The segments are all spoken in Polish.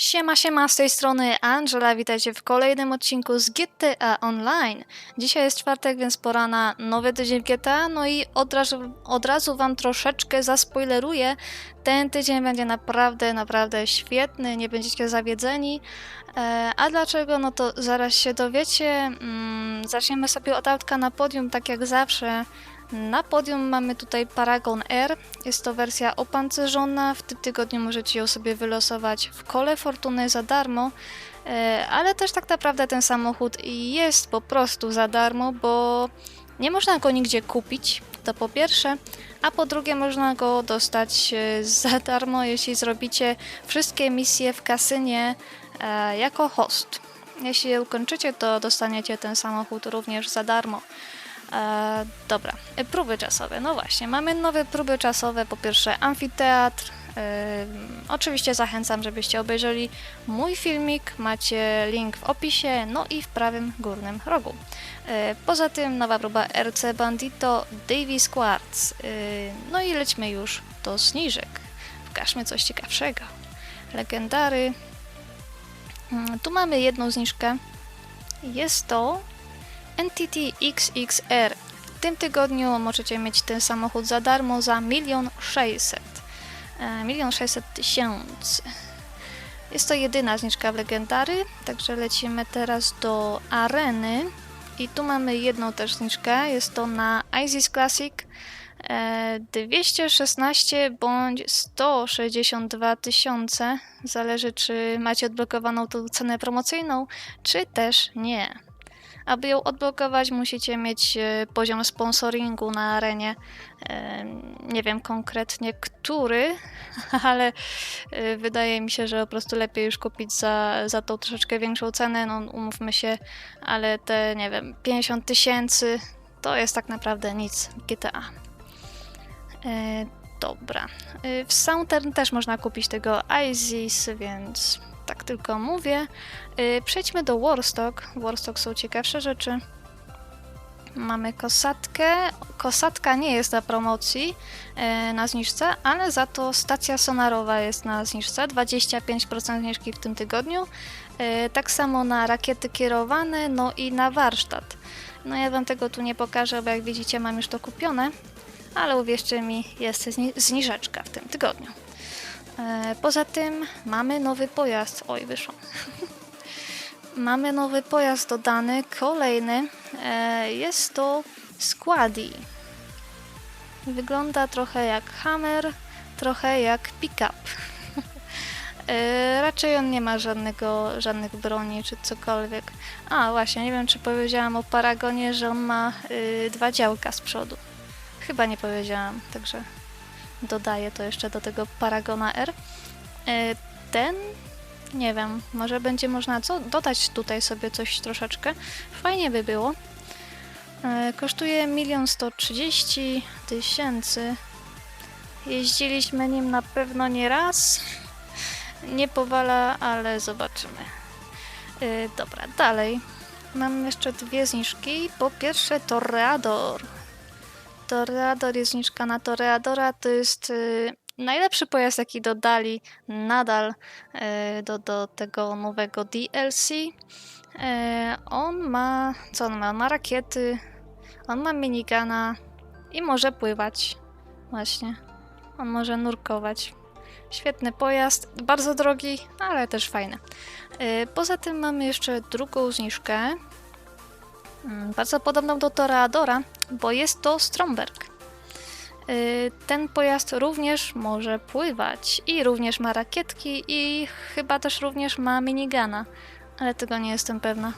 Siema, siema, z tej strony Angela, witajcie w kolejnym odcinku z GTA Online. Dzisiaj jest czwartek, więc pora na nowy tydzień GTA, no i od razu, od razu wam troszeczkę zaspoileruję. Ten tydzień będzie naprawdę, naprawdę świetny, nie będziecie zawiedzeni. E, a dlaczego? No to zaraz się dowiecie. Mm, zaczniemy sobie od autka na podium, tak jak zawsze. Na podium mamy tutaj Paragon R. Jest to wersja opancerzona. W tym tygodniu możecie ją sobie wylosować w kole fortuny za darmo. E, Ale też tak naprawdę ten samochód jest po prostu za darmo, bo nie można go nigdzie kupić. To po pierwsze. A po drugie można go dostać e, za darmo, jeśli zrobicie wszystkie misje w kasynie e, jako host. Jeśli je ukończycie, to dostaniecie ten samochód również za darmo. E, dobra, E, próby czasowe. No właśnie, mamy nowe próby czasowe. Po pierwsze, amfiteatr. E, oczywiście zachęcam, żebyście obejrzeli mój filmik. Macie link w opisie, no i w prawym górnym rogu. E, poza tym, nowa próba RC Bandito Davis Quartz. E, no i lećmy już do zniżek. Pokażmy coś ciekawszego. Legendary. Mm, Tu mamy jedną zniżkę. Jest to NTT XXR. W tym tygodniu możecie mieć ten samochód za darmo za 1 600 1 600 tysięcy. Jest to jedyna zniżka w Legendary, także lecimy teraz do areny. I tu mamy jedną też zniżkę, jest to na ISIS Classic e, 216 bądź 162 tysiące. Zależy czy macie odblokowaną tą cenę promocyjną, czy też nie. Aby ją odblokować, musicie mieć e, poziom sponsoringu na arenie. E, Nie wiem konkretnie który, ale e, wydaje mi się, że po prostu lepiej już kupić za, za tą troszeczkę większą cenę. No, umówmy się, ale te, nie wiem, 50 tysięcy to jest tak naprawdę nic GTA. Dobra. W Southern też można kupić tego ISIS, więc tylko mówię. Y, Przejdźmy do Warstock. Warstock są ciekawsze rzeczy. Mamy kosatkę. Kosatka nie jest na promocji e, na zniżce, ale za to stacja sonarowa jest na zniżce. 25% zniżki w tym tygodniu. E, Tak samo na rakiety kierowane, no i na warsztat. No ja wam tego tu nie pokażę, bo jak widzicie mam już to kupione, ale uwierzcie mi, jest zni- zniżeczka w tym tygodniu. E, Poza tym mamy nowy pojazd. Oj, wyszło. mamy nowy pojazd dodany, kolejny. E, Jest to Squaddy. Wygląda trochę jak Hammer, trochę jak Pickup. E, Raczej on nie ma żadnego, żadnych broni czy cokolwiek. A właśnie, nie wiem czy powiedziałam o Paragonie, że on ma y, dwa działka z przodu. Chyba nie powiedziałam, także dodaję to jeszcze do tego Paragona R. E, Ten, nie wiem, może będzie można co, dodać tutaj sobie coś troszeczkę. Fajnie by było. E, Kosztuje 1 130 tysięcy. Jeździliśmy nim na pewno nie raz. Nie powala, ale zobaczymy. E, Dobra, dalej. Mam jeszcze dwie zniżki. Po pierwsze Toreador. Toreador jest zniżka na Toreadora. To jest y, najlepszy pojazd, jaki dodali nadal y, do, do tego nowego DLC. Y, on ma. Co on ma? On ma rakiety, on ma minigana i może pływać. Właśnie. On może nurkować. Świetny pojazd, bardzo drogi, ale też fajny. Y, Poza tym mamy jeszcze drugą zniżkę. Mm, Bardzo podobną do Toreadora, bo jest to Stromberg. Y, Ten pojazd również może pływać i również ma rakietki i chyba też również ma minigana, ale tego nie jestem pewna.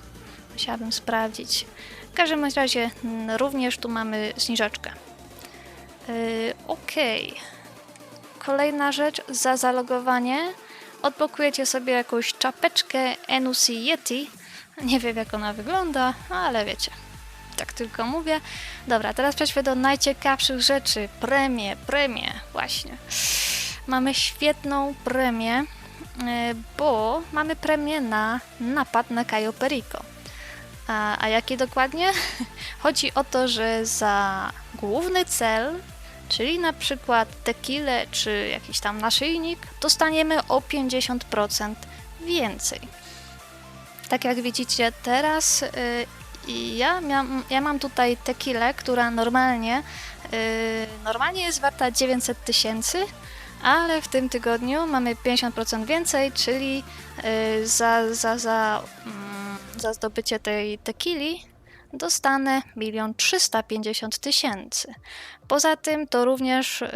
Musiałabym sprawdzić. W każdym razie również tu mamy zniżaczkę. Yy, Okej. Kolejna rzecz, za zalogowanie odblokujecie sobie jakąś czapeczkę NUC Yeti. Nie wiem jak ona wygląda, ale wiecie. Tak tylko mówię. Dobra, teraz przejdźmy do najciekawszych rzeczy. Premie, premie, właśnie. Mamy świetną premię, e, bo mamy premię na napad na Cayo Perico. A, a jaki dokładnie? Chodzi o to, że za główny cel, czyli na przykład tequilę czy jakiś tam naszyjnik, dostaniemy o 50% więcej. Tak jak widzicie teraz, y, i ja, ja mam tutaj tequilę, która normalnie, y, normalnie jest warta 900 tysięcy, ale w tym tygodniu mamy 50% więcej, czyli y, za, za, za, mm, za zdobycie tej tequili dostanę 1 350 tysięcy. Poza tym to również y,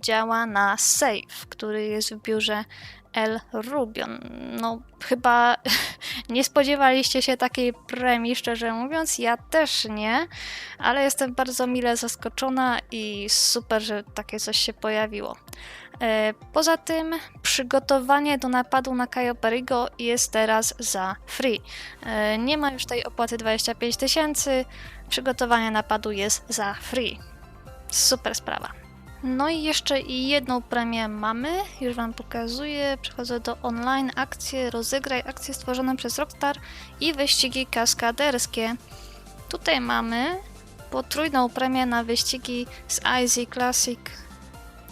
działa na Save, który jest w biurze El Rubion. No, chyba nie spodziewaliście się takiej premii, szczerze mówiąc. Ja też nie, ale jestem bardzo mile zaskoczona i super, że takie coś się pojawiło. E, Poza tym przygotowanie do napadu na Cayo Perigo jest teraz za free. E, Nie ma już tej opłaty 25 tysięcy, przygotowanie napadu jest za free. Super sprawa. No i jeszcze jedną premię mamy, już Wam pokazuję. Przechodzę do online akcje, rozegraj akcje stworzone przez Rockstar i wyścigi kaskaderskie. Tutaj mamy potrójną premię na wyścigi z Easy Classic.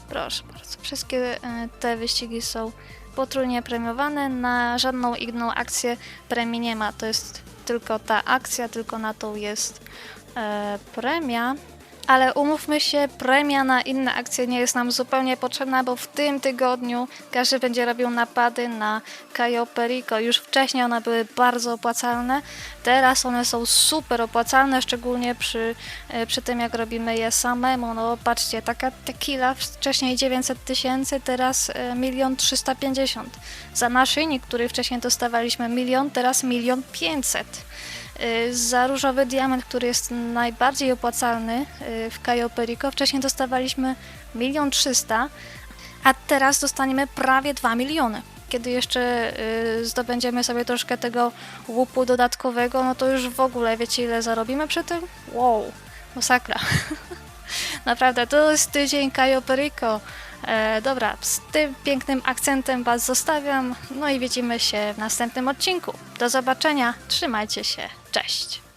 Proszę bardzo, wszystkie e, te wyścigi są potrójnie premiowane. Na żadną inną akcję premii nie ma. To jest tylko ta akcja, tylko na tą jest e, premia. Ale umówmy się, premia na inne akcje nie jest nam zupełnie potrzebna, bo w tym tygodniu każdy będzie robił napady na Cayo Perico. Już wcześniej one były bardzo opłacalne, teraz one są super opłacalne, szczególnie przy, e, przy tym jak robimy je samemu. No patrzcie, taka tequila wcześniej 900 tysięcy, teraz e, milion 350. Za naszyjnik, który wcześniej dostawaliśmy milion, teraz milion 500. Y, Za różowy diament, który jest najbardziej opłacalny y, w Cayo Perico, wcześniej dostawaliśmy 1 300 a teraz dostaniemy prawie 2 miliony. Kiedy jeszcze y, zdobędziemy sobie troszkę tego łupu dodatkowego, no to już w ogóle wiecie ile zarobimy przy tym? Wow, masakra. Naprawdę, to jest tydzień Cayo Perico. E, dobra, z tym pięknym akcentem Was zostawiam, no i widzimy się w następnym odcinku. Do zobaczenia, trzymajcie się, cześć!